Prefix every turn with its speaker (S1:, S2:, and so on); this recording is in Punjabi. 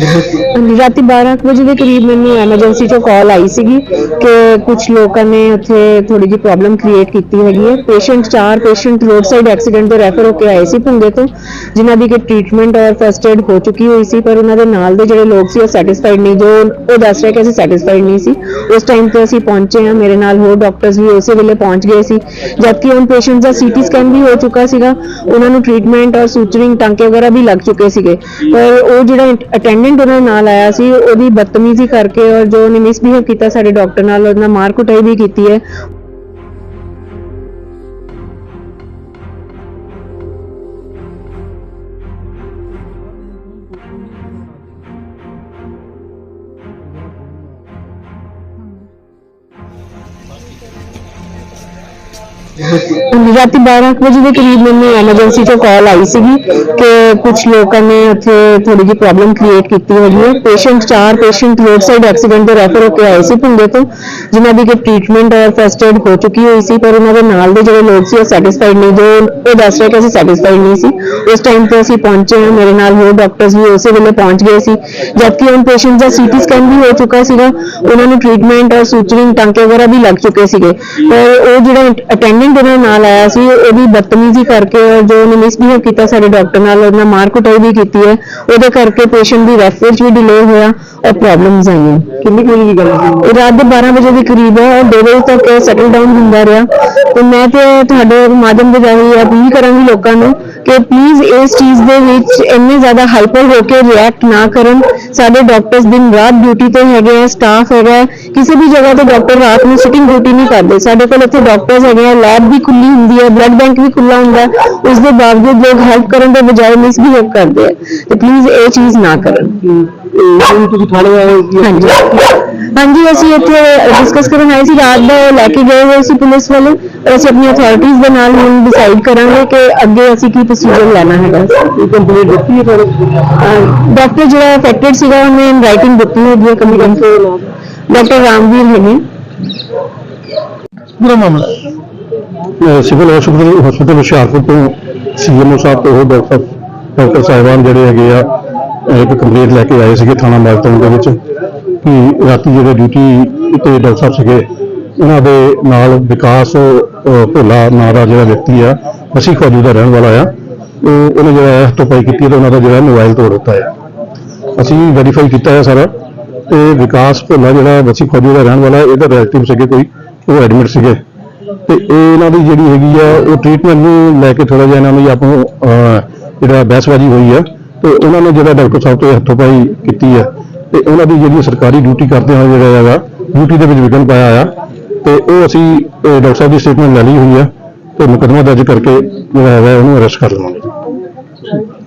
S1: ਰਾਤੀ 12 ਕੁ ਵਜੇ ਦੇ ਕਰੀਬ ਮੈਨੂੰ ਐਮਰਜੈਂਸੀ ਤੋਂ ਕਾਲ ਆਈ ਸੀਗੀ ਕਿ ਕੁਝ ਲੋਕਾਂ ਨੇ ਉੱਥੇ ਥੋੜੀ ਜਿਹੀ ਪ੍ਰੋਬਲਮ ਕ੍ਰੀਏਟ ਕੀਤੀ ਹੈਗੀ ਹੈ। ਪੇਸ਼ੈਂਟ ਚਾਰ ਪੇਸ਼ੈਂਟ ਰੋਡ ਸਾਈਡ ਐਕਸੀਡੈਂਟ ਦੇ ਰੈਫਰ ਹੋ ਕੇ ਆਏ ਸੀ ਭੁੰਗੇ ਤੋਂ, ਜਿਨ੍ਹਾਂ ਦੀ ਕਿ ਟ੍ਰੀਟਮੈਂਟ ਔਰ ਫਸਟ ਏਡ ਹੋ ਚੁੱਕੀ ਹੋਈ ਸੀ, ਪਰ ਉਹਨਾਂ ਦੇ ਨਾਲ ਦੇ ਜਿਹੜੇ ਲੋਕ ਸੀ ਉਹ ਸੈਟੀਸਫਾਈਡ ਨਹੀਂ, ਜੋ ਉਹ ਦੱਸ ਰਹੇ ਕਿ ਅਸੀਂ ਸੈਟੀਸਫਾਈਡ ਨਹੀਂ ਸੀ। ਉਸ ਟਾਈਮ ਤੇ ਅਸੀਂ ਪਹੁੰਚੇ ਹਾਂ, ਮੇਰੇ ਨਾਲ ਹੋਰ ਡਾਕਟਰਸ ਵੀ ਉਸੇ ਵੇਲੇ ਪਹੁੰਚ ਗਏ ਸੀ। ਜਦਕਿ ਉਹਨਾਂ ਪੇਸ਼ੈਂਟਸ ਦਾ ਸੀਟੀ ਸਕੈਨ ਵੀ ਹੋ ਚੁੱਕਾ ਸੀਗਾ, ਉਹਨਾਂ ਨੂੰ ਟ੍ਰੀਟਮੈਂਟ ਔਰ ਸੂਚਰਿੰਗ ਟਾਂਕੇ ਵਗੈਰਾ ਵੀ ਲੱਗ ਚੁੱਕੇ ਸੀਗੇ। ਪਰ ਉਹ ਜਿਹੜਾ ਅਟੈਂਡੈਂਟ ਉਹਨਾਂ ਨਾਲ ਆਇਆ ਸੀ, ਉਹਦੀ ਬਦਤਮੀਜ਼ੀ ਕਰਕੇ ਔਰ ਜੋ ਉਹਨੇ ਮਿਸਬੀਹੇਵ ਕੀਤਾ ਸਾਡੇ ਡਾਕਟਰ ਨਾਲ, ਉਹਦੇ ਨਾਲ ਮਾਰ ਕੁਟਾਈ ਵੀ ਕੀਤੀ ਹੈ। ਰਾਤੀ 12 ਕੁ ਵਜੇ ਦੇ ਕਰੀਬ ਮੈਨੂੰ ਐਮਰਜੈਂਸੀ ਤੋਂ ਕਾਲ ਆਈ ਸੀਗੀ ਕਿ ਕੁਝ ਲੋਕਾਂ ਨੇ ਉੱਥੇ ਥੋੜੀ ਜਿਹੀ ਪ੍ਰੋਬਲਮ ਕ੍ਰੀਏਟ ਕੀਤੀ ਹੈਗੀ ਹੈ। ਪੇਸ਼ੈਂਟ ਚਾਰ ਪੇਸ਼ੈਂਟ ਰੋਡ ਸਾਈਡ ਐਕਸੀਡੈਂਟ ਤੋਂ ਰੈਫਰ ਹੋ ਕੇ ਆਏ ਸੀ ਭੁੰਡੇ ਤੋਂ, ਜਿਨ੍ਹਾਂ ਦੀ ਕਿ ਟ੍ਰੀਟਮੈਂਟ ਔਰ ਫਸਟ ਏਡ ਹੋ ਚੁੱਕੀ ਹੋਈ ਸੀ, ਪਰ ਉਹਨਾਂ ਦੇ ਨਾਲ ਦੇ ਜਿਹੜੇ ਲੋਕ ਸੀ ਉਹ ਸੈਟੀਸਫਾਈਡ ਨਹੀਂ ਜੋ ਉਹ ਦੱਸ ਰਹੇ ਕਿ ਅਸੀਂ ਸੈਟੀਸਫਾਈਡ ਨਹੀਂ ਸੀ। ਉਸ ਟਾਈਮ ਤੇ ਅਸੀਂ ਪਹੁੰਚੇ ਹਾਂ, ਮੇਰੇ ਨਾਲ ਹੋਰ ਡਾਕਟਰਸ ਵੀ ਉਸੇ ਵੇਲੇ ਪਹੁੰਚ ਗਏ ਸੀ। ਜਦਕਿ ਉਹਨਾਂ ਪੇਸ਼ੈਂਟ ਦਾ ਸੀਟੀ ਸਕੈਨ ਵੀ ਹੋ ਚੁੱਕਾ ਸੀਗਾ, ਉਹਨਾਂ ਨੂੰ ਟ੍ਰੀਟਮੈਂਟ ਔਰ ਸੂਚਰਿੰਗ ਟਾਂਕੇ ਵਗੈਰਾ ਵੀ ਲੱਗ ਚੁੱਕੇ ਸੀਗੇ। ਪਰ ਉਹ ਜਿਹੜਾ ਅਟੈਂਡੈਂਟ ਉਹਨਾਂ ਨਾਲ ਆਇਆ ਸੀ ਉਹਦੀ ਬਦਤਮੀਜ਼ੀ ਕਰਕੇ ਔਰ ਜੋ ਉਹਨੇ ਮਿਸਬੀਹੇਵ ਕੀਤਾ ਸਾਡੇ ਡਾਕਟਰ ਨਾਲ ਉਹਦੇ ਨਾਲ ਮਾਰ ਕੁਟਾਈ ਵੀ ਕੀਤੀ ਹੈ ਉਹਦੇ ਕਰਕੇ ਪੇਸ਼ੈਂਟ ਦੀ ਰੈਫਰ 'ਚ ਵੀ ਡਿਲੇ ਹੋਇਆ ਔਰ ਪ੍ਰੋਬਲਮਸ ਆਈਆਂ।
S2: ਕਿੰਨੀ ਕੁ ਦੀ ਗੱਲ ਸੀ?
S1: ਰਾਤ ਦੇ 12 ਵਜੇ ਦੇ ਕਰੀਬ ਹੈ ਔਰ 2 ਵਜੇ ਤੱਕ ਸੈਟਲ ਡਾਊਨ ਹੁੰਦਾ ਰਿਹਾ। ਤੇ ਮੈਂ ਤੇ ਤੁਹਾਡੇ ਮਾਧਿਅਮ ਦੇ ਰਾਹੀਂ ਅਪੀਲ ਕਰਾਂਗੀ ਲੋਕਾਂ ਨੂੰ ਕਿ ਪਲੀਜ਼ ਇਸ ਚੀਜ਼ ਦੇ ਵਿੱਚ ਇੰਨੇ ਜ਼ਿਆਦਾ ਹਾਈਪਰ ਹੋ ਕੇ ਰਿਐਕਟ ਨਾ ਕਰਨ। ਸਾਡੇ ਡਾਕਟਰਸ ਦਿਨ ਰਾਤ ਡਿਊਟੀ ਤੇ ਹੈਗੇ ਆ ਸਟਾਫ ਹੈਗਾ। ਕਿਸੇ ਵੀ ਜਗ੍ਹਾ ਤੇ ਡਾਕਟਰ ਰਾਤ ਨੂੰ ਸਿਟਿੰਗ ਡਿਊਟੀ ਨਹੀਂ ਕਰਦੇ। ਸਾਡੇ ਕੋਲ ਇੱਥੇ ਡਾਕਟਰਸ ਹੈਗੇ ਆ ਲੈਬ ਵੀ ਖੁੱਲੀ ਹੁੰਦੀ ਹੈ ਬਲੱਡ ਬੈਂਕ ਵੀ ਖੁੱਲਾ ਹੁੰਦਾ ਹੈ ਉਸ ਦੇ ਬਾਵਜੂਦ ਲੋਕ ਹੈਲਪ ਕਰਨ ਦੇ ਬਜਾਏ ਮਿਸਬਿਹੇਵ ਕਰਦੇ ਆ। ਤੇ ਪਲੀਜ਼ ਇਹ ਚੀਜ਼ ਨਾ ਕਰਨ।
S2: ਇਹ ਤੁਸੀਂ ਥਾਣੇ ਆਏ ਹੋ ਕਿ
S1: ਹਾਂਜੀ। ਹਾਂਜੀ ਅਸੀਂ ਇੱਥੇ ਡਿਸਕਸ ਕਰਨ ਆਏ ਸੀ ਰਾਤ ਦਾ ਲੈ ਕੇ ਗਏ ਹੋਏ ਸੀ ਪੁਲਿਸ ਵਾਲੇ ਔਰ ਅਸੀਂ ਆਪਣੀ ਅਥਾਰਟੀਆਂ ਦੇ ਨਾਲ ਹੁਣ ਡਿਸਾਈਡ ਕਰਾਂਗੇ ਕਿ ਅੱਗੇ ਅਸੀਂ ਕੀ ਪ੍ਰੋਸੀਜਰ ਲੈਣਾ ਹੈਗਾ।
S2: ਇਹ ਕੰਪਲੀਟ ਦਿੱਤੀ ਹੈ ਤੁਹਾਨੂੰ?
S1: ਡਾਕਟਰ ਜਿਹੜਾ ਅਫੈਕਟਡ ਸੀਗਾ ਉਹਨੇ ਰਾਈਟਿੰਗ ਦਿੱਤੀ ਹੈਗੀ ਹੈ ਕੰਪਲੇਂਟ ਡਾਕਟਰ ਰਾਮਵੀਰ ਹੈਗੇ।
S2: ਪੂਰਾ ਮਾਮਲਾ
S3: ਸਿਵਲ ਹਸਪੀਟਲ ਹਸਪੀਟਲ ਹੁਸ਼ਿਆਰਪੁਰ ਤੋਂ ਸੀਐਮਓ ਸਾਹਿਬ ਤੋਂ ਉਹ ਡਾਕਟਰ ਡਾਕਟਰ ਸਾਹਿਬਾਨ ਜਿਹੜੇ ਹੈਗੇ ਆ ਇੱਕ ਕੰਪਲੇਂਟ ਲੈ ਕੇ ਆਏ ਸੀਗੇ ਥਾਣਾ ਮਾਲਟਨ ਦੇ ਵਿੱਚ ਕਿ ਰਾਤੀ ਜਿਹੜੇ ਡਿਊਟੀ ਤੇ ਡਾਕਟਰ ਸਾਹਿਬ ਸੀਗੇ, ਉਹਨਾਂ ਦੇ ਨਾਲ ਵਿਕਾਸ ਭੋਲਾ ਨਾਂ ਦਾ ਜਿਹੜਾ ਵਿਅਕਤੀ ਆ, ਅਸੀਂ ਖੋਜੂ ਦਾ ਰਹਿਣ ਵਾਲਾ ਆ, ਉਹ ਉਹਨੇ ਜਿਹੜਾ ਹੱਥੋਂ-ਪਾਈ ਕੀਤੀ ਤੇ ਉਹਨਾਂ ਦਾ ਜਿਹੜਾ ਮੋਬਾਈਲ ਤੋੜ ਦਿੱਤਾ ਆ। ਅਸੀਂ ਵੈਰੀਫਾਈ ਕੀਤਾ ਹੈ ਸਾਰਾ ਤੇ ਵਿਕਾਸ ਭੋਲਾ ਜਿਹੜਾ ਵਸੀ ਖੋਜੂ ਦਾ ਰਹਿਣ ਵਾਲਾ, ਇਹਦਾ ਰਿਲੇਟਿਵ ਸੀਗੇ ਕੋਈ, ਉਹ ਐਡਮਿਟ ਸੀਗੇ। ਤੇ ਇਹ ਇਹਨਾਂ ਦੀ ਜਿਹੜੀ ਹੈਗੀ ਆ ਉਹ ਟ੍ਰੀਟਮੈਂਟ ਨੂੰ ਲੈ ਕੇ ਥੋੜਾ ਜਿਹਾ ਇਹਨਾਂ ਨੂੰ ਆਪ ਨੂੰ ਅਹ, ਜਿਹੜਾ ਬਹਿਸਬਾਜ਼ੀ ਹੋਈ ਆ ਤੇ ਉਹਨਾਂ ਨੇ ਜਿਹੜਾ ਡਾਕਟਰ ਸਾਹਿਬ ਤੋਂ ਹੱਥੋਂ ਪਾਈ ਕੀਤੀ ਆ। ਤੇ ਉਹਨਾਂ ਦੀ ਜਿਹੜੀ ਸਰਕਾਰੀ ਡਿਊਟੀ ਕਰਦੇ ਹੋਏ ਜਿਹੜਾ ਹੈਗਾ ਡਿਊਟੀ ਦੇ ਵਿੱਚ ਵਿਘਨ ਪਾਇਆ ਆ ਤੇ ਉਹ ਅਸੀਂ ਅਹ, ਡਾਕਟਰ ਸਾਹਿਬ ਦੀ ਸਟੇਟਮੈਂਟ ਲੈ ਲਈ ਹੋਈ ਆ ਤੇ ਮੁਕੱਦਮਾ ਦਰਜ ਕਰਕੇ ਜਿਹੜਾ ਹੈਗਾ ਉਹਨੂੰ ਅਰੈਸਟ ਕਰ ਲਵਾਂਗੇ